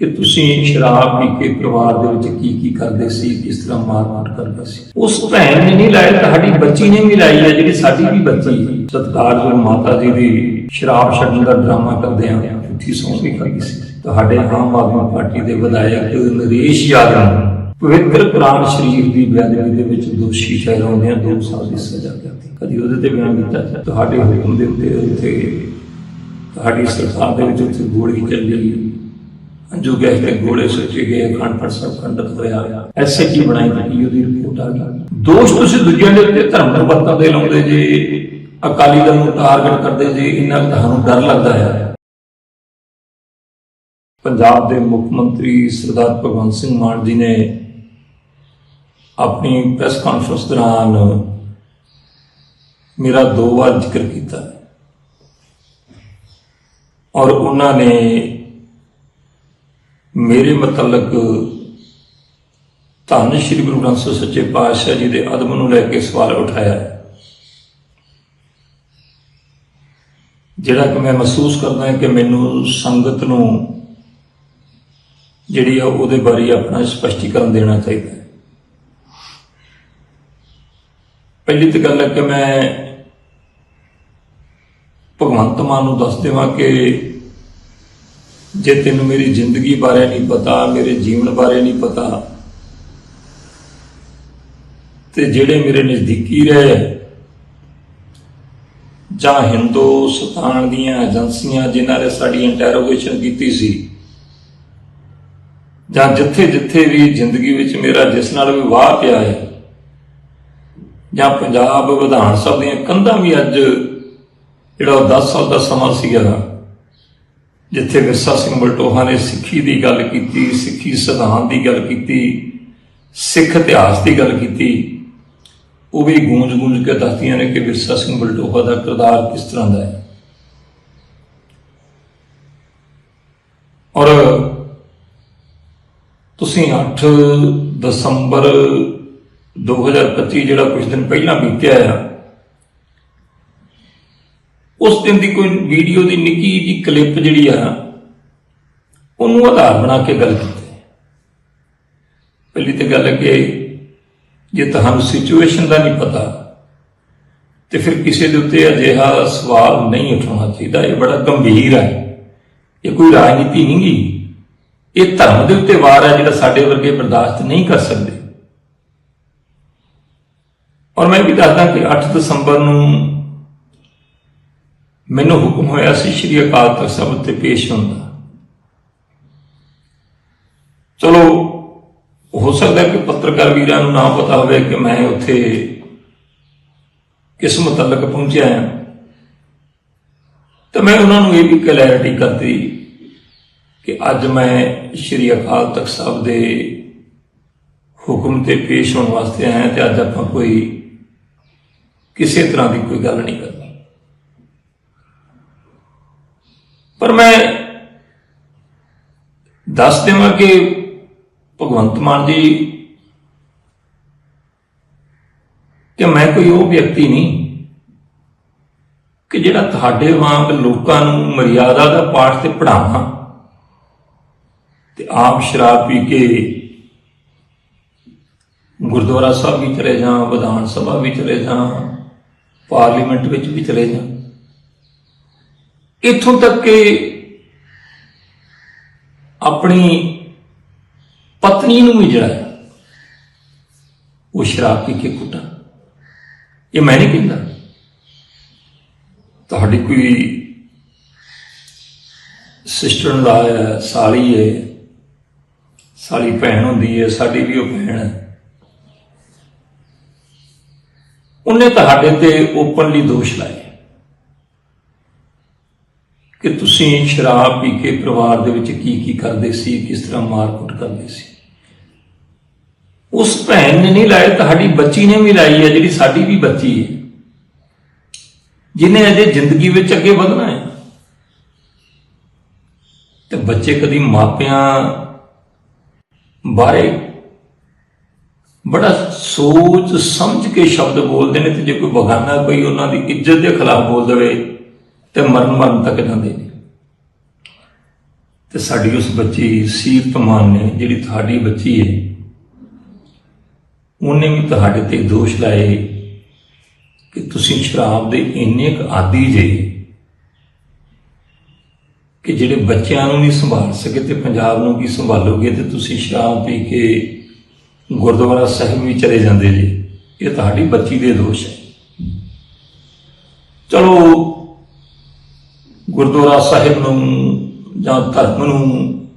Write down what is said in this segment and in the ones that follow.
ਕਿ ਤੁਸੀਂ ਸ਼ਰਾਬ ਪੀ ਕੇ ਪਰਿਵਾਰ ਦੇ ਵਿੱਚ ਕੀ ਕੀ ਕਰਦੇ ਸੀ, ਕਿਸ ਤਰ੍ਹਾਂ ਮਾਰ-ਮਾਰ ਕਰਦੇ ਸੀ? ਉਸ ਭੈਣ ਨੇ ਨਹੀਂ ਲਾਇਆ, ਤੁਹਾਡੀ ਬੱਚੀ ਨੇ ਵੀ ਲਾਈ ਹੈ, ਜਿਹੜੀ ਸਾਡੀ ਵੀ ਬੱਚੀ ਹੈ। ਮਾਤਾ ਜੀ ਦੀ ਸ਼ਰਾਬ ਛੱਡਣ ਦਾ ਡਰਾਮਾ ਕਰਦੇ ਆ ਝੂਠੀ ਸੌਂ ਵੀ ਖਾਈ ਸੀ। ਤੁਹਾਡੇ ਆਮ ਆਦਮੀ ਪਾਰਟੀ ਦੇ ਵਿਧਾਇਕ ਨਰੇਸ਼ ਯਾਦਵ ਨੂੰ ਪਵਿੱਤਰ ਕੁਰਾਨ ਸ਼ਰੀਫ ਦੀ ਬੇਅਦਬੀ ਦੇ ਵਿੱਚ ਦੋਸ਼ੀ ਠਹਿਰਾਉਂਦੇ ਆ 2 ਸਾਲ ਦੀ ਸਜ਼ਾ ਦਿੱਤੀ। ਕਦੀ ਉਹਦੇ ਤੇ ਬਿਆਨ ਦਿੱਤਾ ਤੁਹਾਡੇ ਹੁਕਮ ਦੇ ਉੱਤੇ ਉੱਥੇ, ਤੁਹਾਡੀ ਸਰਕਾਰ ਦੇ ਵਿੱਚ ਉੱਥੇ ਗੋਲੀ ਚੱਲ ਗਈ ਹੈ। ਜੋ ਗਏ ਤੇ ਗੋਲੇ ਸੁੱਟੇ ਗਏ ਅਖੰਡ ਸਾਹਿਬ ਖੰਡਤ ਹੋਇਆ। ਐਸੇ ਕੀ ਬਣਾਈ ਕਿ ਉਹਦੀ ਰਿਪੋਰਟ ਆ ਗਈ ਦੋਸ਼ ਤੁਸੀਂ ਦੂਜਿਆਂ ਦੇ ਉੱਤੇ ਧਰਮ ਨਿਰਪੱਖਤਾ ਦੇ ਲਾਉਂਦੇ ਜੇ, ਅਕਾਲੀ ਦਲ ਨੂੰ ਟਾਰਗੇਟ ਕਰਦੇ ਜੇ, ਇੰਨਾ ਕੁ ਤੁਹਾਨੂੰ ਡਰ ਲੱਗਦਾ ਹੈ। ਪੰਜਾਬ ਦੇ ਮੁੱਖ ਮੰਤਰੀ ਸਰਦਾਰ ਭਗਵੰਤ ਸਿੰਘ ਮਾਨ ਜੀ ਨੇ ਆਪਣੀ ਪ੍ਰੈਸ ਕਾਨਫਰੰਸ ਦੌਰਾਨ ਮੇਰਾ ਦੋ ਵਾਰ ਜ਼ਿਕਰ ਕੀਤਾ। ਔਰ ਉਹਨਾਂ ਨੇ ਮੇਰੇ ਮਤਲਕ ਧੰਨ ਸ਼੍ਰੀ ਗੁਰੂ ਗ੍ਰੰਥ ਸਾਹਿਬ ਸੱਚੇ ਪਾਤਸ਼ਾਹ ਜੀ ਦੇ ਅਦਬ ਨੂੰ ਲੈ ਕੇ ਸਵਾਲ ਉਠਾਇਆ ਜਿਹੜਾ ਕਿ ਮੈਂ ਮਹਿਸੂਸ ਕਰਦਾ ਹਾਂ ਕਿ ਮੈਨੂੰ ਸੰਗਤ ਨੂੰ ਜਿਹੜੀ ਆ ਉਹਦੇ ਬਾਰੇ ਆਪਣਾ ਸਪਸ਼ਟੀਕਰਨ ਦੇਣਾ ਚਾਹੀਦਾ ਹੈ। ਪਹਿਲੀ ਤਾਂ ਗੱਲ ਹੈ ਕਿ ਮੈਂ ਭਗਵੰਤ ਮਾਨ ਨੂੰ ਦੱਸ ਦੇਵਾਂ ਕਿ ਜੇ ਤੈਨੂੰ ਮੇਰੀ ਜ਼ਿੰਦਗੀ ਬਾਰੇ ਨਹੀਂ ਪਤਾ, ਮੇਰੇ ਜੀਵਨ ਬਾਰੇ ਨਹੀਂ ਪਤਾ, ਤੇ ਜਿਹੜੇ ਮੇਰੇ ਨਜ਼ਦੀਕੀ ਰਹੇ ਜਾਂ ਹਿੰਦੁਸਤਾਨ ਦੀਆਂ ਏਜੰਸੀਆਂ ਜਿਨ੍ਹਾਂ ਨੇ ਸਾਡੀ ਇੰਟਰੋਗੇਸ਼ਨ ਕੀਤੀ ਸੀ, ਜਾਂ ਜਿੱਥੇ ਜਿੱਥੇ ਵੀ ਜ਼ਿੰਦਗੀ ਵਿੱਚ ਮੇਰਾ ਜਿਸ ਨਾਲ ਵੀ ਵਾਹ ਪਿਆ ਹੈ, ਜਾਂ ਪੰਜਾਬ ਵਿਧਾਨ ਸਭਾ ਦੀਆਂ ਕੰਧਾਂ ਵੀ ਅੱਜ ਜਿਹੜਾ ਉਹ 10 ਸਾਲ ਦਾ ਸਮਾਂ ਸੀਗਾ ਜਿੱਥੇ ਵਿਰਸਾ ਸਿੰਘ ਬਲਟੋਹਾ ਨੇ ਸਿੱਖੀ ਦੀ ਗੱਲ ਕੀਤੀ, ਸਿੱਖੀ ਸਿਧਾਂਤ ਦੀ ਗੱਲ ਕੀਤੀ, ਸਿੱਖ ਇਤਿਹਾਸ ਦੀ ਗੱਲ ਕੀਤੀ, ਉਹ ਵੀ ਗੂੰਜ ਗੂੰਜ ਕੇ ਦੱਸਦੀਆਂ ਨੇ ਕਿ ਵਿਰਸਾ ਸਿੰਘ ਬਲਟੋਹਾ ਦਾ ਕਿਰਦਾਰ ਕਿਸ ਤਰ੍ਹਾਂ ਦਾ ਹੈ। ਔਰ ਤੁਸੀਂ 8 ਦਸੰਬਰ 2025 ਜਿਹੜਾ ਕੁਝ ਦਿਨ ਪਹਿਲਾਂ ਬੀਤਿਆ ਆ ਉਸ ਦਿਨ ਦੀ ਕੋਈ ਵੀਡੀਓ ਦੀ ਨਿੱਕੀ ਜੀ ਕਲਿੱਪ ਜਿਹੜੀ ਆ, ਉਹਨੂੰ ਆਧਾਰ ਬਣਾ ਕੇ ਗੱਲ ਕੀਤੀ। ਪਹਿਲੀ ਤੇ ਗੱਲ ਹੈ ਕਿ ਜੇ ਤੁਹਾਨੂੰ ਸਿਚੁਏਸ਼ਨ ਦਾ ਨਹੀਂ ਪਤਾ, ਤੇ ਫਿਰ ਕਿਸੇ ਦੇ ਉੱਤੇ ਅਜਿਹਾ ਸਵਾਲ ਨਹੀਂ ਉਠਾਉਣਾ ਚਾਹੀਦਾ। ਇਹ ਬੜਾ ਗੰਭੀਰ ਹੈ ਇਹ ਕੋਈ ਰਾਜਨੀਤੀ ਨਹੀਂ ਗੀ। ਇਹ ਧਰਮ ਦੇ ਉੱਤੇ ਵਾਰ ਹੈ ਜਿਹੜਾ ਸਾਡੇ ਵਰਗੇ ਬਰਦਾਸ਼ਤ ਨਹੀਂ ਕਰ ਸਕਦੇ। ਔਰ ਮੈਂ ਵੀ ਦੱਸਦਾ ਕਿ 8 ਦਸੰਬਰ ਨੂੰ ਮੈਨੂੰ ਹੁਕਮ ਹੋਇਆ ਸੀ, ਸ਼੍ਰੀ ਅਕਾਲ ਤਖਤ ਸਾਹਿਬ ਤੇ ਪੇਸ਼ ਹੋਣ ਦਾ। ਚਲੋ, ਹੋ ਸਕਦਾ ਕਿ ਪੱਤਰਕਾਰ ਵੀਰਾਂ ਨੂੰ ਨਾ ਪਤਾ ਹੋਵੇ ਕਿ ਮੈਂ ਉੱਥੇ ਕਿਸ ਮੁਤਲਕ ਪਹੁੰਚਿਆ ਹਾਂ। ਤਾਂ ਮੈਂ ਉਹਨਾਂ ਨੂੰ ਇਹ ਵੀ ਕਲੈਰਿਟੀ ਕਰਤੀ ਕਿ ਅੱਜ ਮੈਂ ਸ਼੍ਰੀ ਅਕਾਲ ਤਖਤ ਸਾਹਿਬ ਦੇ ਹੁਕਮ ਤੇ ਪੇਸ਼ ਹੋਣ ਵਾਸਤੇ ਆਇਆ ਤੇ ਅੱਜ ਆਪਾਂ ਕੋਈ ਕਿਸੇ ਤਰ੍ਹਾਂ ਦੀ ਕੋਈ ਗੱਲ ਨਹੀਂ ਕਰਨੀ ਪਰ ਮੈਂ ਦੱਸ ਦੇਵਾਂ ਕਿ ਭਗਵੰਤ ਮਾਨ ਜੀ ਕਿ ਮੈਂ ਕੋਈ ਉਹ ਵਿਅਕਤੀ ਨਹੀਂ ਕਿ ਜਿਹੜਾ ਤੁਹਾਡੇ ਵਾਂਗ ਲੋਕਾਂ ਨੂੰ ਮਰਿਆਦਾ ਦਾ ਪਾਠ ਤੇ ਪੜਾਵਾਂ ਤੇ ਆਪ ਸ਼ਰਾਬ ਪੀ ਕੇ ਗੁਰਦੁਆਰਾ ਸਾਹਿਬ ਵੀ ਚਲੇ ਜਾਂ ਵਿਧਾਨ ਸਭਾ ਵੀ ਚਲੇ ਜਾਂ ਪਾਰਲੀਮੈਂਟ ਵਿੱਚ ਵੀ ਚਲੇ ਜਾਂ ਇੱਥੋਂ ਤੱਕ ਕਿ ਆਪਣੀ ਪਤਨੀ ਨੂੰ ਵੀ ਜਿਹੜਾ ਉਹ ਸ਼ਰਾਬ ਪੀ ਕੇ ਕੁੱਟਾ। ਇਹ ਮੈਂ ਨਹੀਂ ਕਹਿੰਦਾ। ਤੁਹਾਡੀ ਕੋਈ ਸਿਸਟਰ ਦਾ ਸਾਲੀ ਹੈ, ਸਾਲੀ ਭੈਣ ਹੁੰਦੀ ਹੈ, ਸਾਡੀ ਵੀ ਉਹ ਭੈਣ ਹੈ। ਉਹਨੇ ਤੁਹਾਡੇ ਤੇ ਓਪਨਲੀ ਦੋਸ਼ ਲਾਇਆ। ਕਿ ਤੁਸੀਂ ਸ਼ਰਾਬ ਪੀ ਕੇ ਪਰਿਵਾਰ ਦੇ ਵਿੱਚ ਕੀ ਕੀ ਕਰਦੇ ਸੀ, ਕਿਸ ਤਰ੍ਹਾਂ ਮਾਰਕੁੱਟ ਕਰਦੇ ਸੀ? ਉਸ ਭੈਣ ਨੇ ਨਹੀਂ ਲਾਇਆ, ਤੁਹਾਡੀ ਬੱਚੀ ਨੇ ਵੀ ਲਾਈ ਹੈ, ਜਿਹੜੀ ਸਾਡੀ ਵੀ ਬੱਚੀ ਹੈ। ਜਿਨੇ ਅਜੇ ਜ਼ਿੰਦਗੀ ਵਿੱਚ ਅੱਗੇ ਵਧਣਾ ਹੈ। ਤੇ ਬੱਚੇ ਕਦੀ ਮਾਪਿਆਂ ਬਾਰੇ ਬੜਾ ਸੋਚ ਸਮਝ ਕੇ ਸ਼ਬਦ ਬੋਲਦੇ ਨੇ ਤੇ ਜੇ ਕੋਈ ਬਗਾਨਾ ਕੋਈ ਉਹਨਾਂ ਦੀ ਇੱਜ਼ਤ ਦੇ ਖਿਲਾਫ ਬੋਲ ਦੇਵੇ ਤੇ ਮਰਨ ਮਰਨ ਤੱਕ ਜਾਂਦੇ ਨੇ। ਤੇ ਸਾਡੀ ਉਸ ਬੱਚੀ ਸੀਰਤ ਮਾਨ ਨੇ, ਜਿਹੜੀ ਤੁਹਾਡੀ ਬੱਚੀ ਹੈ ਉਹਨੇ ਵੀ ਤੁਹਾਡੇ ਤੇ ਦੋਸ਼ ਲਾਏ ਕਿ ਤੁਸੀਂ ਸ਼ਰਾਬ ਦੇ ਇੰਨੇ ਕੁ ਆਦੀ ਜੇ ਕਿ ਜਿਹੜੇ ਬੱਚਿਆਂ ਨੂੰ ਨਹੀਂ ਸੰਭਾਲ ਸਕੇ ਤੇ ਪੰਜਾਬ ਨੂੰ ਕੀ ਸੰਭਾਲੋਗੇ ਤੇ ਤੁਸੀਂ ਸ਼ਰਾਬ ਪੀ ਕੇ ਗੁਰਦੁਆਰਾ ਸਾਹਿਬ ਵੀ ਚਲੇ ਜਾਂਦੇ ਜੀ। ਇਹ ਤੁਹਾਡੀ ਬੱਚੀ ਦੇ ਦੋਸ਼ ਹੈ। ਚਲੋ ਗੁਰਦੁਆਰਾ ਸਾਹਿਬ ਨੂੰ ਜਾਂ ਧਰਮ ਨੂੰ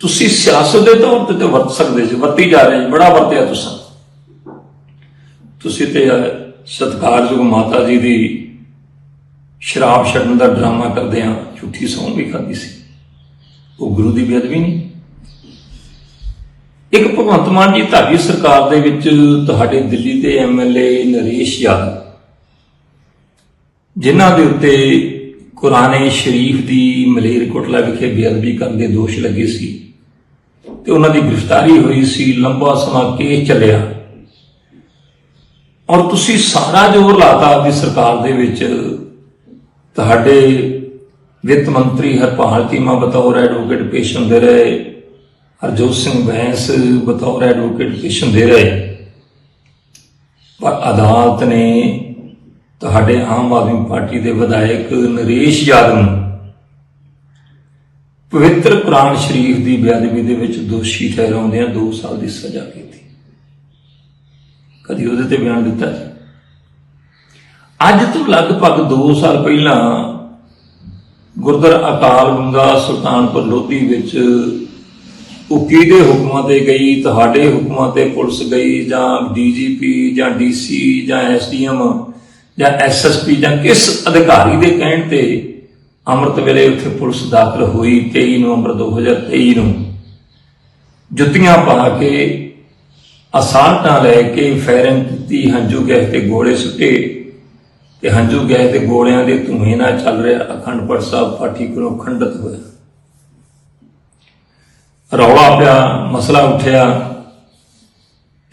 ਤੁਸੀਂ ਸਿਆਸਤ ਦੇ ਤੌਰ ਤੇ ਵਰਤ ਸਕਦੇ ਸੀ ਵਰਤੀ ਜਾ ਰਹੇ ਜੀ ਬੜਾ ਵਰਤਿਆ ਤੁਸੀਂ। ਤੁਸੀਂ ਤੇ ਅਹ, ਸਤਿਕਾਰਯੋਗ ਮਾਤਾ ਜੀ ਦੀ ਸ਼ਰਾਬ ਛੱਡਣ ਦਾ ਡਰਾਮਾ ਕਰਦੇ ਆ ਝੂਠੀ ਸੌਂ ਵੀ ਖਾਦੀ ਸੀ। ਉਹ ਗੁਰੂ ਦੀ ਬੇਅਦਬੀ ਨਹੀਂ। ਇੱਕ ਭਗਵੰਤ ਮਾਨ ਜੀ ਤੁਹਾਡੀ ਸਰਕਾਰ ਦੇ ਵਿੱਚ ਤੁਹਾਡੇ ਦਿੱਲੀ ਦੇ ਐਮਐਲਏ ਨਰੇਸ਼ ਯਾਦਵ ਜਿਨ੍ਹਾਂ ਦੇ ਉੱਤੇ ਕੁਰਾਨੇ ਸ਼ਰੀਫ ਦੀ ਮਲੇਰਕੋਟਲਾ ਵਿਖੇ ਬੇਅਦਬੀ ਕਰਨ ਦੇ ਦੋਸ਼ ਲੱਗੇ ਸੀ ਤੇ ਉਹਨਾਂ ਦੀ ਗ੍ਰਿਫਤਾਰੀ ਹੋਈ ਸੀ, ਲੰਬਾ ਸਮਾਂ ਕੇਸ ਚੱਲਿਆ। ਔਰ ਤੁਸੀਂ ਸਾਰਾ ਜ਼ੋਰ ਲਾਤਾ ਆਪਣੀ ਸਰਕਾਰ ਦੇ ਵਿੱਚ। ਤੁਹਾਡੇ ਵਿੱਤ ਮੰਤਰੀ ਹਰਪਾਲ ਚੀਮਾ ਬਤੌਰ ਐਡਵੋਕੇਟ ਪੇਸ਼ ਹੁੰਦੇ ਰਹੇ, ਹਰਜੋਤ ਸਿੰਘ ਬੈਂਸ ਬਤੌਰ ਐਡਵੋਕੇਟ ਪੇਸ਼ ਹੁੰਦੇ ਰਹੇ। ਪਰ ਅਦਾਲਤ ਨੇ ਤੁਹਾਡੇ ਆਮ ਆਦਮੀ ਪਾਰਟੀ ਦੇ ਵਿਧਾਇਕ ਨਰੇਸ਼ ਯਾਦਵ ਨੂੰ ਪਵਿੱਤਰ ਕੁਰਾਨ ਸ਼ਰੀਫ ਦੀ ਬੇਅਦਬੀ ਦੇ ਵਿੱਚ ਦੋਸ਼ੀ ਠਹਿਰਾਉਂਦਿਆਂ 2 ਸਾਲ ਦੀ ਸਜ਼ਾ ਕੀਤੀ। ਕਦੀ ਉਹਦੇ ਤੇ ਬਿਆਨ ਦਿੱਤਾ ਅੱਜ ਤੋਂ ਲਗਭਗ 2 ਸਾਲ ਪਹਿਲਾਂ ਗੁਰਦੁਆਰਾ ਅਕਾਲ ਗੰਗਾ ਸੁਲਤਾਨਪੁਰ ਲੋਧੀ ਵਿੱਚ ਉਹ ਕਿਹਦੇ ਹੁਕਮਾਂ ਤੇ ਗਈ, ਤੁਹਾਡੇ ਹੁਕਮਾਂ ਤੇ ਪੁਲਿਸ ਗਈ ਜਾਂ ਡੀਜੀਪੀ ਜਾਂ ਡੀਸੀ ਜਾਂ ਐਸਡੀਐਮ ਜਾਂ ਐਸਐਸਪੀ ਜਾਂ ਕਿਸ ਅਧਿਕਾਰੀ ਦੇ ਕਹਿਣ ਤੇ ਅੰਮ੍ਰਿਤ ਵੇਲੇ ਉੱਥੇ ਪੁਲਿਸ ਦਾਖਲ ਹੋਈ 23 ਨਵੰਬਰ 2023 ਨੂੰ। ਜੁੱਤੀਆਂ ਪਾ ਕੇ, ਅਸਾਲਟਾਂ ਲੈ ਕੇ ਫੈਰਿੰਗ ਕੀਤੀ, ਹੰਝੂ ਗੈਸ ਤੇ ਗੋਲੇ ਸੁੱਟੇ ਤੇ ਹੰਝੂ ਗੈਸ ਤੇ ਗੋਲਿਆਂ ਦੇ ਧੂਏ ਨਾਲ ਚੱਲ ਰਿਹਾ ਅਖੰਡ ਪਾਠ ਸਾਹਿਬ ਪਾਠੀ ਕੋਲੋਂ ਖੰਡਤ ਹੋਇਆ। ਰੌਲਾ ਪਿਆ, ਮਸਲਾ ਉੱਠਿਆ।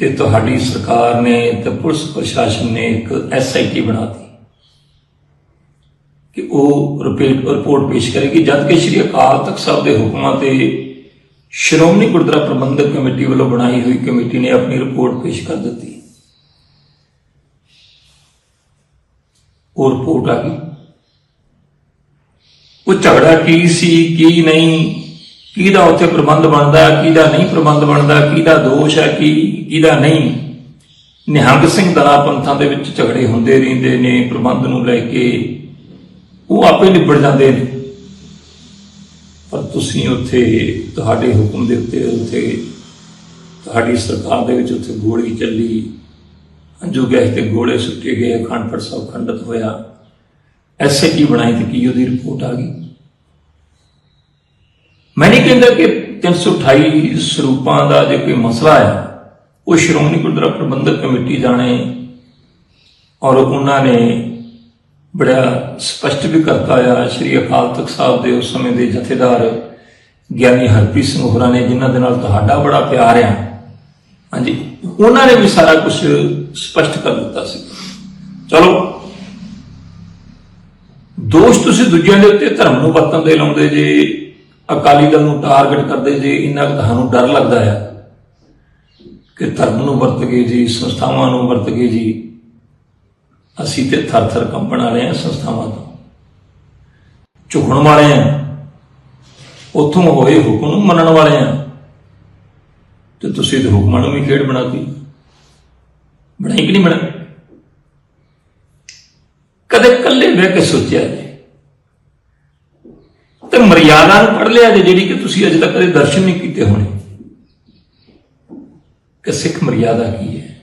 ਤੇ ਤੁਹਾਡੀ ਸਰਕਾਰ ਨੇ ਤੇ ਪੁਲਿਸ ਪ੍ਰਸ਼ਾਸਨ ਨੇ ਇੱਕ ਐਸਆਈਟੀ ਬਣਾਤੀ ਕਿ ਉਹ ਰਿਪੋਰਟ ਰਿਪੋਰਟ ਪੇਸ਼ ਕਰੇਗੀ, ਜਦ ਕਿ ਸ਼੍ਰੀ ਅਕਾਲ ਤਖਤ ਸਾਹਿਬ ਦੇ ਹੁਕਮਾਂ ਤੇ ਸ਼੍ਰੋਮਣੀ ਗੁਰਦੁਆਰਾ ਪ੍ਰਬੰਧਕ ਕਮੇਟੀ ਵੱਲੋਂ ਬਣਾਈ ਹੋਈ ਕਮੇਟੀ ਨੇ ਆਪਣੀ ਰਿਪੋਰਟ ਪੇਸ਼ ਕਰ ਦਿੱਤੀ। ਉਹ ਰਿਪੋਰਟ ਆ ਗਈ। ਉਹ ਝਗੜਾ ਕੀ ਸੀ, ਕੀ ਨਹੀਂ ਕਿਹਦਾ ਉੱਥੇ ਪ੍ਰਬੰਧ ਬਣਦਾ, ਕਿਹਦਾ ਨਹੀਂ ਪ੍ਰਬੰਧ ਬਣਦਾ, ਕਿਹਦਾ ਦੋਸ਼ ਹੈ, ਕੀ ਕਿਹਦਾ ਨਹੀਂ? ਨਿਹੰਗ ਸਿੰਘ ਦਲਾ ਪੰਥਾਂ ਦੇ ਵਿੱਚ ਝਗੜੇ ਹੁੰਦੇ ਰਹਿੰਦੇ ਨੇ, ਪ੍ਰਬੰਧ ਨੂੰ ਲੈ ਕੇ। ਉਹ ਆਪੇ ਨਿਬੜ ਜਾਂਦੇ ਨੇ। ਪਰ ਤੁਸੀਂ ਉੱਥੇ, ਤੁਹਾਡੇ ਹੁਕਮ ਦੇ ਉੱਤੇ ਉੱਥੇ, ਤੁਹਾਡੀ ਸਰਕਾਰ ਦੇ ਵਿੱਚ ਉੱਥੇ ਗੋਲੀ ਚੱਲੀ। ਅੰਜੂ ਗੈਸ ਤੇ ਗੋਲੇ ਸੁੱਕੇ ਗਏ, ਅਖੰਡ ਪਾਠ ਸਾਹਿਬ ਖੰਡਿਤ ਹੋਇਆ। ਐਸੇ ਕੀ ਬਣਾਈ ਤੇ ਕੀ ਉਹਦੀ ਰਿਪੋਰਟ ਆ ਗਈ? ਮੈਂ ਨਹੀਂ ਕਹਿੰਦਾ ਕਿ 328 ਸਰੂਪਾਂ ਦਾ ਜੇ ਕੋਈ ਮਸਲਾ ਹੈ, ਉਹ ਸ਼੍ਰੋਮਣੀ ਗੁਰਦੁਆਰਾ ਪ੍ਰਬੰਧਕ ਕਮੇਟੀ ਜਾਣੇ ਔਰ ਉਹਨਾਂ ਨੇ ਬੜਾ ਸਪਸ਼ਟ ਵੀ ਕਰਤਾ ਆ, ਸ਼੍ਰੀ ਅਕਾਲ ਤਖਤ ਸਾਹਿਬ ਦੇ ਉਸ ਸਮੇਂ ਦੇ ਜਥੇਦਾਰ ਗਿਆਨੀ ਹਰਪ੍ਰੀਤ ਸਿੰਘ ਹੋਰਾਂ ਨੇ, ਜਿਨ੍ਹਾਂ ਦੇ ਨਾਲ ਤੁਹਾਡਾ ਬੜਾ ਪਿਆਰ ਆ। ਹਾਂਜੀ, ਉਹਨਾਂ ਨੇ ਵੀ ਸਾਰਾ ਕੁਝ ਸਪਸ਼ਟ ਕਰ ਦਿੱਤਾ ਸੀ। ਚਲੋ, ਦੋਸ਼ ਤੁਸੀਂ ਦੂਜਿਆਂ ਦੇ ਉੱਤੇ ਧਰਮ ਨੂੰ ਵਰਤਨ ਦੇ ਲਾਉਂਦੇ ਜੇ ਅਕਾਲੀ ਦਲ ਨੂੰ ਟਾਰਗੇਟ ਕਰਦੇ ਜੇ, ਇੰਨਾ ਕੁ ਤੁਹਾਨੂੰ ਡਰ ਲੱਗਦਾ ਆ ਕਿ ਧਰਮ ਨੂੰ ਵਰਤ ਕੇ ਜੀ, ਸੰਸਥਾਵਾਂ ਨੂੰ ਵਰਤ ਕੇ ਜੀ, ਅਸੀਂ ਤੇ ਥਰ ਥਰ ਕੰਪਣ ਵਾਲੇ ਆ ਸੰਸਥਾਵਾਂ ਤੋਂ। ਝੁਕਣ ਵਾਲੇ ਆ ਉਥੋਂ ਹੋਏ ਹੁਕਮ ਨੂੰ ਮੰਨਣ ਵਾਲੇ ਆ ਤੇ ਤੁਸੀਂ ਤੇ ਹੁਕਮਾਂ ਨੂੰ ਵੀ ਖੇਡ ਬਣਾਤੀ। ਬਣਾਈ ਕਿ ਨਹੀਂ ਬਣਾਈ? ਕਦੇ ਕੱਲੇ ਬਹਿ ਕੇ ਸੋਚਿਆ ਜੀ। ਤੇ ਮਰਿਆਦਾ ਨੂੰ ਪੜ ਲਿਆ ਜੇ, ਜਿਹੜੀ ਕਿ ਤੁਸੀਂ ਅਜੇ ਤੱਕ ਕਦੇ ਦਰਸ਼ਨ ਨਹੀਂ ਕੀਤੇ ਹੋਣੇ। ਕਿ ਸਿੱਖ ਮਰਿਆਦਾ ਕੀ ਹੈ?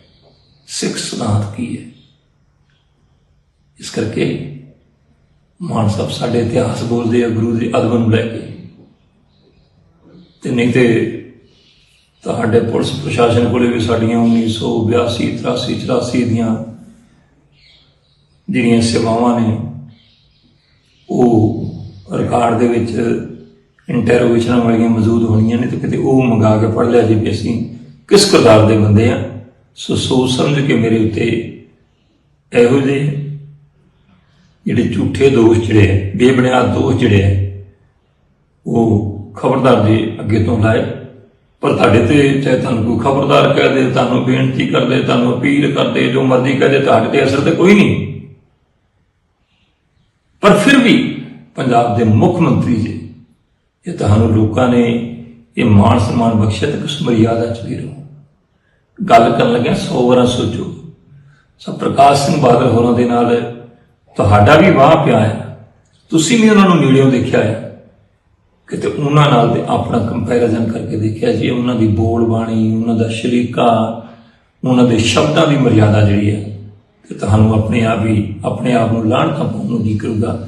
ਸਿੱਖ ਸਨਾਤ ਕੀ ਹੈ? ਇਸ ਕਰਕੇ ਮਾਨ ਸਾਹਿਬ ਸਾਡੇ ਇਤਿਹਾਸ ਬੋਲਦੇ ਆ, ਗੁਰੂ ਦੇ ਅਦਬ ਨੂੰ ਲੈ ਕੇ। ਤੇ ਨਹੀਂ ਤੇ ਤੁਹਾਡੇ ਪੁਲਿਸ ਪ੍ਰਸ਼ਾਸਨ ਕੋਲੇ ਵੀ ਸਾਡੀਆਂ 1982 83 84 ਦੀਆਂ ਜਿਹੜੀਆਂ ਸੇਵਾਵਾਂ ਨੇ, ਉਹ ਰਿਕਾਰਡ ਦੇ ਵਿੱਚ ਇੰਟਰੋਗੇਸ਼ਨਾਂ ਵਾਲੀਆਂ ਮੌਜੂਦ ਹੋਣੀਆਂ ਨੇ ਤੇ ਕਿਤੇ ਉਹ ਮੰਗਾ ਕੇ ਪੜ ਲਿਆ ਜੀ ਵੀ ਅਸੀਂ ਕਿਸ ਕਿਰਦਾਰ ਦੇ ਬੰਦੇ ਆ। ਸੋ ਸੋਚ ਸਮਝ ਕੇ ਮੇਰੇ ਉੱਤੇ ਇਹੋ ਜਿਹੇ ਜਿਹੜੇ ਝੂਠੇ ਦੋਸ਼ ਜਿਹੜੇ ਆ, ਬੇਬੁਨਿਆਦ ਦੋਸ਼ ਜਿਹੜੇ ਆ ਉਹ ਖਬਰਦਾਰ ਜੀ ਅੱਗੇ ਤੋਂ ਲਾਏ। ਪਰ ਤੁਹਾਡੇ ਤੇ ਚਾਹੇ ਤੁਹਾਨੂੰ ਕੋਈ ਖਬਰਦਾਰ ਕਹਿ ਦੇ ਤੁਹਾਨੂੰ ਬੇਨਤੀ ਕਰਦੇ ਤੁਹਾਨੂੰ ਅਪੀਲ ਕਰਦੇ ਜੋ ਮਰਜ਼ੀ ਕਹਦੇ ਤੁਹਾਡੇ ਤੇ ਅਸਰ ਤੇ ਕੋਈ ਨਹੀਂ। ਪਰ ਫਿਰ ਵੀ ਪੰਜਾਬ ਦੇ ਮੁੱਖ ਮੰਤਰੀ ਜੀ, ਇਹ ਤੁਹਾਨੂੰ ਲੋਕਾਂ ਨੇ ਇਹ ਮਾਣ ਸਨਮਾਨ ਬਖਸ਼ਿਆ ਤੇ ਕੁਛ ਮਰਿਆਦਾ ਚ ਵੀ ਰਹੋ। ਗੱਲ ਕਰਨ ਲੱਗਿਆ 100 ਵਾਰਾਂ ਸੋਚੋ। ਸਭ ਪ੍ਰਕਾਸ਼ ਸਿੰਘ ਬਾਦਲ ਹੋਰਾਂ ਦੇ ਨਾਲ ਤੁਹਾਡਾ ਵੀ ਵਾਹ ਪਿਆ ਹੈ। ਤੁਸੀਂ ਵੀ ਉਹਨਾਂ ਨੂੰ ਨੇੜਿਓਂ ਦੇਖਿਆ ਹੈ। ਕਿਤੇ ਉਹਨਾਂ ਨਾਲ ਤੇ ਆਪਣਾ ਕੰਪੈਰੀਜ਼ਨ ਕਰਕੇ ਦੇਖਿਆ ਜੀ, ਉਹਨਾਂ ਦੀ ਬੋਲ ਬਾਣੀ, ਉਹਨਾਂ ਦਾ ਸ਼ਰੀਕਾ, ਉਹਨਾਂ ਦੇ ਸ਼ਬਦਾਂ ਦੀ ਮਰਿਆਦਾ ਜਿਹੜੀ ਹੈ ਕਿ ਤੁਹਾਨੂੰ ਆਪਣੇ ਆਪ ਹੀ, ਆਪਣੇ ਆਪ ਨੂੰ ਲਾਣ ਤਾਂ ਪਾਉਣ ਨੂੰ ਜੀ ਕਰੂਗਾ।